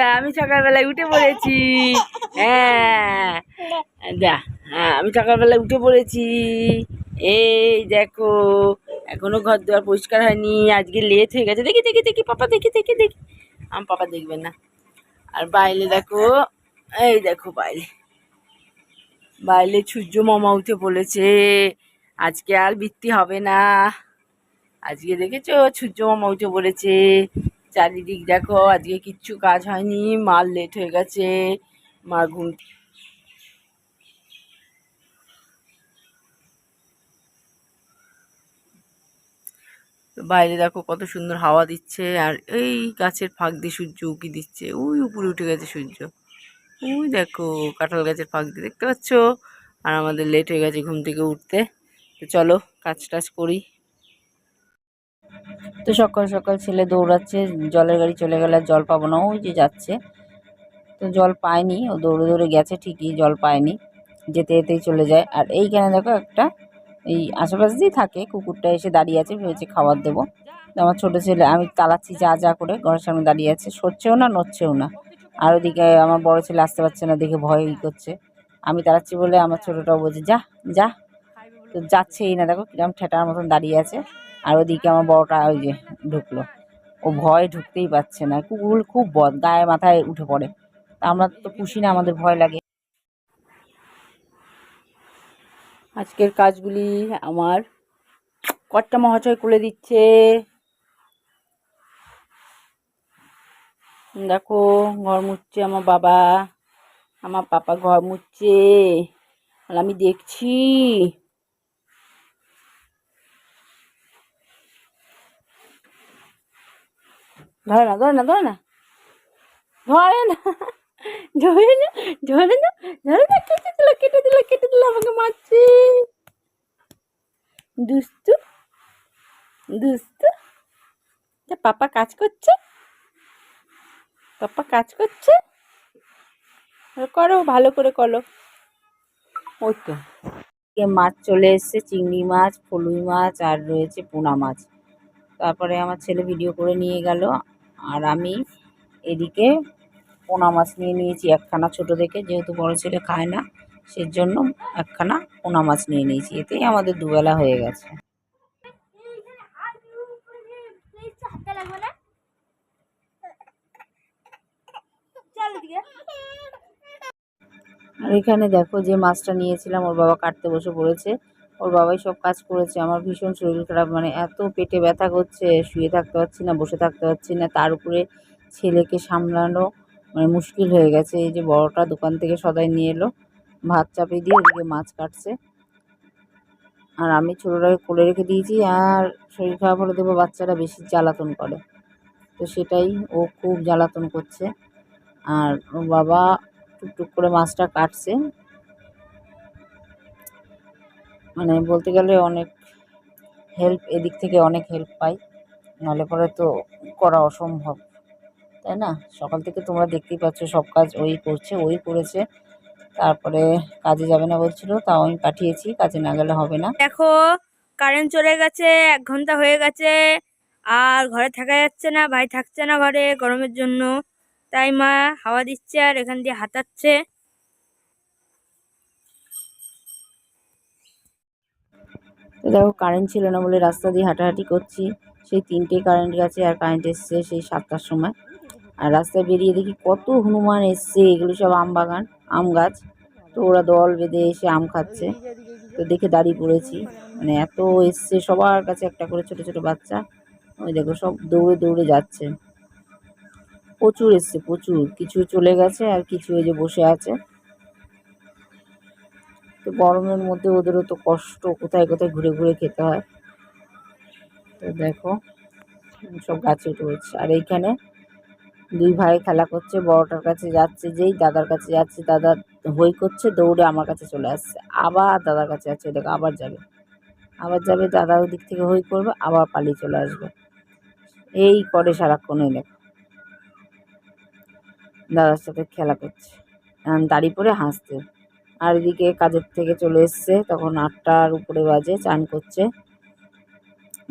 আমি সকালবেলায় উঠে পড়েছি। হ্যাঁ। দা হ্যাঁ আমি সকালবেলায় উঠে পড়েছি। এই দেখো, এখনও ঘর দুয়ার পরিষ্কার হয়নি, আজকে লেট হয়ে গেছে। দেখি দেখি দেখি, পাপা, দেখি দেখি দেখি। আমার পাপা দেখবেন না। আর বাইরে দেখো, এই দেখো বাইরে। বাইরে সূর্য মামা উঠে পড়েছে। আজকে আর বৃত্তি হবে না। আজকে দেখেছ, সূর্য মামা উঠে পড়েছে। চারিদিক দেখো, আজকে কিচ্ছু কাজ হয়নি, মাল লেট হয়ে গেছে মা ঘুম বাইরে দেখো কত সুন্দর হাওয়া দিচ্ছে, আর এই গাছের ফাঁক দিয়ে সূর্য উকি দিচ্ছে, ওই উপরে উঠে গেছে সূর্য। ওই দেখো কাঁঠাল গাছের ফাঁক দিয়ে, দেখতে পাচ্ছ? আর আমাদের লেট হয়ে গেছে ঘুম থেকে উঠতে। তো চলো, কাজ টাজ করি। তো সকাল সকাল ছেলে দৌড়াচ্ছে, জলের গাড়ি চলে গেলে জল পাবো না, ওই যে যাচ্ছে। তো জল পায়নি, ও দৌড়ে দৌড়ে গেছে, ঠিকই জল পায়নি, যেতে যেতেই চলে যায়। আর এইখানে দেখো একটা, এই আশেপাশে দিয়ে থাকে, কুকুরটা এসে দাঁড়িয়ে আছে, ভেবেছে খাবার দেবো। আমার ছোটো ছেলে, আমি তালাচ্ছি যা যা করে, ঘরের সামনে দাঁড়িয়ে আছে, সরছেও না, নড়ছেও না। আর ওদিকে আমার বড় ছেলে আসতে পারছে না, দেখে ভয় করছে। আমি তাড়াচ্ছি বলে আমার ছোটোটাও বলছে, যা যা। তো যাচ্ছেই না, দেখো কিরম ঠেটার মতন দাঁড়িয়ে আছে। আর ওদিকে আমার বড়টা ওই যে ঢুকলো। ও ভয় ঢুকতেই পারছে না। কুকুরগুলো খুব বদ, গায়ে মাথায় উঠে পড়ে। তা আমরা তো পুষি না, আমাদের ভয় লাগে। আজকের কাজগুলি আমার কর্তা মহাশয় করে দিচ্ছে। দেখো, ঘর মুছছে আমার বাবা। আমার পাপা ঘর আর আমি দেখছি। ধরে না ধরে না ধরে না। ধরে না। ধরে না ধরে না ধরে না, কেটে দিল কেটে দিল কেটে দিল আমাকে মারছে। দুস্তু দুস্তু পাপা কাজ করছে? পাপা কাজ করছে? করো, ভালো করে করো। ওই তো। মাছ চলে এসছে, চিংড়ি মাছ, ফলুই মাছ, আর রয়েছে পোনা মাছ। তারপরে আমার ছেলে ভিডিও করে নিয়ে গেল। আর আমি এদিকে পোনা মাছ নিয়ে নিয়েছি একখানা ছোট দেখে যেহেতু বড় ছেলে খায় না, সেজন্য একখানা পোনা মাছ নিয়ে নিয়েছি। এতেই আমাদের দুবেলা হয়ে গেছে। আর এখানে দেখো যে মাছটা নিয়েছিলাম, ওর বাবা কাটতে বসে পড়েছে। ওর বাবাই সব কাজ করেছে, আমার ভীষণ শরীর খারাপ মানে এত পেটে ব্যথা করছে, শুয়ে থাকতে পারছি না, বসে থাকতে পারছি না, তার উপরে ছেলেকে সামলানো মানে মুশকিল হয়ে গেছে, এই যে বড়টা দোকান থেকে সদাই নিয়ে এলো, ভাত চাপিয়ে দিয়ে ওদিকে মাছ কাটছে। আর আমি ছোটোটাকে কোলে রেখে দিয়েছি, আর শরীর খারাপ হলে দেবো বাচ্চারা বেশি জ্বালাতন করে। তো সেটাই ও খুব জ্বালাতন করছে। আর বাবা টুকটুক করে মাছটা কাটছে মানে বলতে গেলে অনেক হেল্প এদিক থেকে অনেক হেল্প পাই। নাহলে পরে তো করা অসম্ভব, তাই না? সকাল থেকে তোমরা দেখতেই পাচ্ছ সব কাজ ওই করছে, ওই করেছে। তারপরে কাজে যাবে না বলছিল, তাও আমি পাঠিয়েছি, কাজে না গেলে হবে না। দেখো কারেন্ট চলে গেছে, এক ঘণ্টা হয়ে গেছে, আর ঘরে থাকা যাচ্ছে না, ভাই থাকছে না ঘরে গরমের জন্য। তাই মা হাওয়া দিচ্ছে আর এখান দিয়ে হাতাচ্ছে তো দেখো কারেন্ট ছিল না বলে রাস্তা দিয়ে হাঁটাহাঁটি করছি। সেই তিনটে কারেন্ট গেছে আর কারেন্ট এসছে সেই সাতটার সময়। আর রাস্তায় বেরিয়ে দেখি কত হনুমান এসছে, এগুলো সব আম বাগান, আম গাছ। তো ওরা দল বেঁধে এসে আম খাচ্ছে। তো দেখে দাঁড়িয়ে পড়েছি। মানে এত এসছে সবার কাছে একটা করে ছোট ছোট বাচ্চা। ওই দেখো সব দৌড়ে দৌড়ে যাচ্ছে। প্রচুর এসছে, প্রচুর। কিছু চলে গেছে আর কিছু এই যে বসে আছে। তো গরমের মধ্যে ওদেরও তো কষ্ট, কোথায় কোথায় ঘুরে ঘুরে খেতে হয়। তো দেখো, সব গাছে পড়ছে। আর এইখানে দুই ভাই খেলা করছে, বড়টার কাছে যাচ্ছে, যেই দাদার কাছে যাচ্ছে, দাদা হই করছে, দৌড়ে আমার কাছে চলে আসছে। আবার দাদার কাছে যাচ্ছে দেখো, আবার যাবে। আবার যাবে, দাদা ওই দিক থেকে হই করবে, আবার পালিয়ে চলে আসবে। এই করে সারাক্ষণ ওই দেখো। দাদার সাথে খেলা করছে। দাঁড়িয়ে পড়ে হাসছে। আর এদিকে কাজের থেকে চলে এসছে, তখন আটটার উপরে বাজে, চান করছে।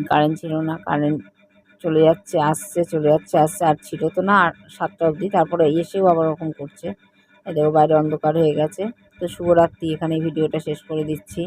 কারেন্ট ছিল না কারেন্ট চলে যাচ্ছে, আসছে, চলে যাচ্ছে, আসছে, আর ছিল তো না আর সাতটা অবধি, তারপরে এসেও আবার ওরকম করছে। এদেরও বাইরে অন্ধকার হয়ে গেছে। তো শুভরাত্রি এখানে ভিডিওটা শেষ করে দিচ্ছি।